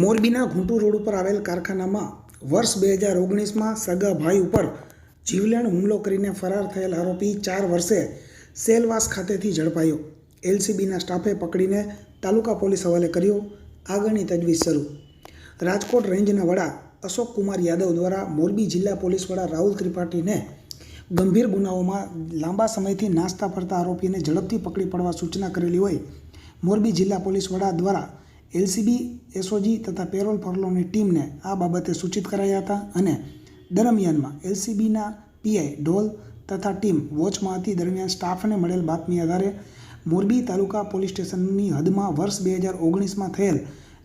મોરબીના ઘૂંટુ રોડ ઉપર આવેલ કારખાનામાં વર્ષ બે હજાર ઓગણીસમાં સગા ભાઈ ઉપર જીવલેણ હુમલો કરીને ફરાર થયેલ આરોપી ચાર વર્ષે સેલવાસ ખાતેથી ઝડપાયો. એલસીબીના સ્ટાફે પકડીને તાલુકા પોલીસ હવાલે કર્યો. આગળની તજવીજ શરૂ. રાજકોટ રેન્જના વડા અશોક કુમાર યાદવ દ્વારા મોરબી જિલ્લા પોલીસ વડા રાહુલ ત્રિપાઠીને ગંભીર ગુનાઓમાં લાંબા સમયથી નાસ્તા ફરતા આરોપીને ઝડપથી પકડી પડવા સૂચના કરેલી હોય, મોરબી જિલ્લા પોલીસ વડા દ્વારા એલસીબી, એસઓજી તથા પેરોલ ફરલોની ટીમને આ બાબતે સૂચિત કરાયા હતા અને દરમિયાનમાં એલસીબીના પીઆઈ ઢોલ તથા ટીમ વોચમાં હતી. દરમિયાન સ્ટાફને મળેલ બાતમી આધારે મોરબી તાલુકા પોલીસ સ્ટેશનની હદમાં વર્ષ બે હજાર ઓગણીસમાં થયેલ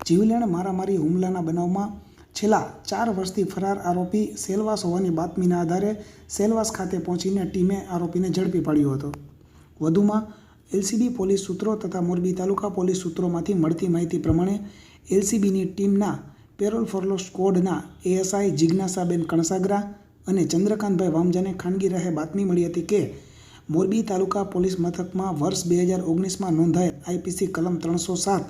જીવલેણ મારામારી હુમલાના બનાવમાં છેલ્લા ચાર વર્ષથી ફરાર આરોપી સેલવાસ હોવાની બાતમીના આધારે સેલવાસ ખાતે પહોંચીને ટીમે આરોપીને ઝડપી પાડ્યો હતો. વધુમાં એલસીબી પોલીસ સૂત્રો તથા મોરબી તાલુકા પોલીસ સૂત્રોમાંથી મળતી માહિતી પ્રમાણે એલસીબીની ટીમના પેરોલ ફોરલો સ્કોડના એએસઆઈ જિજ્ઞાસાબેન કણસાગરા અને ચંદ્રકાંતભાઈ વામજાને ખાનગી રહે બાતમી મળી હતી કે મોરબી તાલુકા પોલીસ મથકમાં વર્ષ બે હજાર ઓગણીસમાં નોંધાયેલ આઈપીસી કલમ ત્રણસો સાત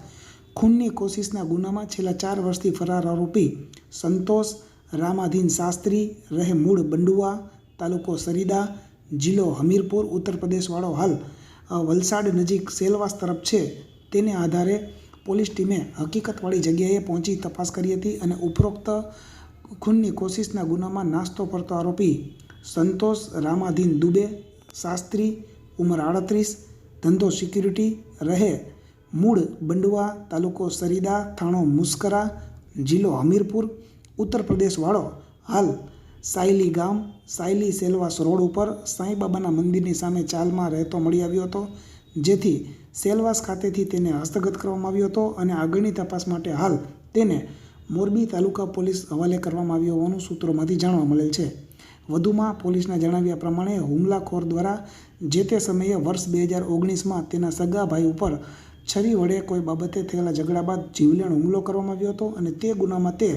ખૂનની કોશિશના ગુનામાં છેલ્લા ચાર વર્ષથી ફરાર આરોપી સંતોષ રામાધીન શાસ્ત્રી રહે મૂળ બંડુઆ તાલુકો સરીદા જિલ્લો હમીરપુર ઉત્તર પ્રદેશવાળો હાલ વલસાડ નજીક સેલવાસ તરફ છે, તેને આધારે પોલીસ ટીમે હકીકતવાળી જગ્યાએ પહોંચી તપાસ કરી હતી અને ઉપરોક્ત ખૂનની કોશિશના ગુનામાં નાસ્તો ફરતો આરોપી સંતોષ રામાધીન દુબે, શાસ્ત્રી ઉંમર આડત્રીસ, ધંધો સિક્યુરિટી રહે, મૂળ બંડવા તાલુકો સરીદા, થાણો મુસ્કરા, જિલ્લો હમીરપુર ઉત્તર પ્રદેશવાળો હાલ સાયલી ગામ સાયલી સેલવાસ રોડ ઉપર સાંઈબાબાના મંદિરની સામે ચાલમાં રહેતો મળી આવ્યો હતો, જેથી સેલવાસ ખાતેથી તેને હસ્તગત કરવામાં આવ્યો હતો અને આગળની તપાસ માટે હાલ તેને મોરબી તાલુકા પોલીસ હવાલે કરવામાં આવ્યો હોવાનું સૂત્રોમાંથી જાણવા મળેલ છે. વધુમાં પોલીસના જણાવ્યા પ્રમાણે હુમલાખોર દ્વારા જે તે સમયે વર્ષ બે હજાર ઓગણીસમાં તેના સગા ભાઈ ઉપર છરી વડે કોઈ બાબતે થયેલા ઝઘડા બાદ જીવલેણ હુમલો કરવામાં આવ્યો હતો અને તે ગુનામાં તે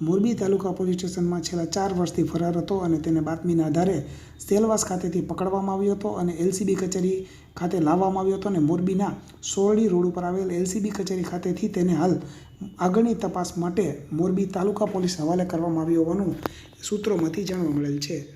મોરબી તાલુકા પોલીસ સ્ટેશનમાં છેલ્લા ચાર વર્ષથી ફરાર હતો અને તેને બાતમીના આધારે સેલવાસ ખાતેથી પકડવામાં આવ્યો હતો અને એલસીબી કચેરી ખાતે લાવવામાં આવ્યો હતો અને મોરબીના સોરડી રોડ ઉપર આવેલ એલસીબી કચેરી ખાતેથી તેને હાલ આગળની તપાસ માટે મોરબી તાલુકા પોલીસ હવાલે કરવામાં આવ્યો હોવાનું સૂત્રોમાંથી જાણવા મળેલ છે.